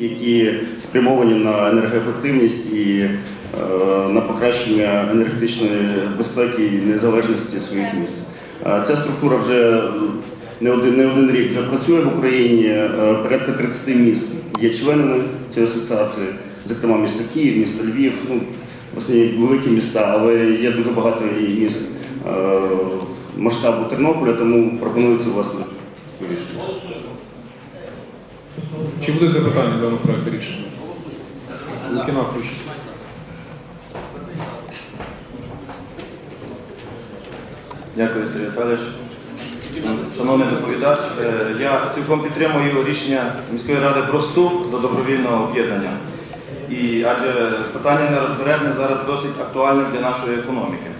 які спрямовані на енергоефективність і е, на покращення енергетичної безпеки і незалежності своїх міст. Е, Ця структура вже не один, не один рік вже працює в Україні. Е, Порядка 30 міст є членами цієї асоціації, зокрема місто Київ, місто Львів, ну, власне, великі міста, але є дуже багато і міст масштабу Тернополя, тому пропонується власне таке рішення. Чи буде запитання до даного проекту рішення? Лукіна включить. Дякую, Сергій Віталійович. Шановний доповідач, е, я цілком підтримую рішення міської ради про вступ до добровільного об'єднання. І адже питання нерозбережне зараз досить актуальне для нашої економіки.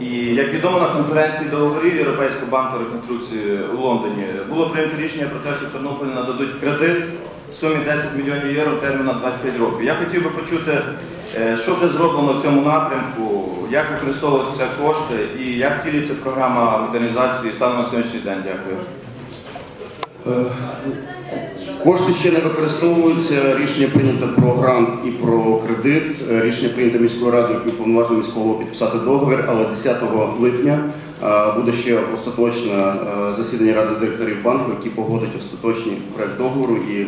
І як відомо на конференції договорів Європейського банку реконструкції у Лондоні було прийнято рішення про те, що Тернополі нададуть кредит в сумі 10 мільйонів євро термін на 25 років. Я хотів би почути, е, що вже зроблено в цьому напрямку, як використовуються кошти і як цілюється програма модернізації станом на сьогоднішній день. Дякую. Кошти ще не використовуються. Рішення прийнято про грант і про кредит. Е, Рішення прийнято міською радою, який уповноважено міського підписати договір. Але 10 липня е, буде ще остаточне е, засідання ради директорів банку, які погодять остаточний проект договору і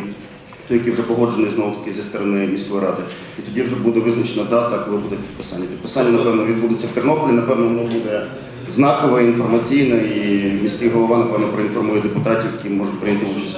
той, який вже погоджений знову таки зі сторони міської ради. І тоді вже буде визначена дата, коли буде підписання. Підписання, напевно, відбудеться в Тернополі. Напевно, воно буде знакове, інформаційне, і міський голова, напевно, проінформує депутатів, які можуть прийняти участь.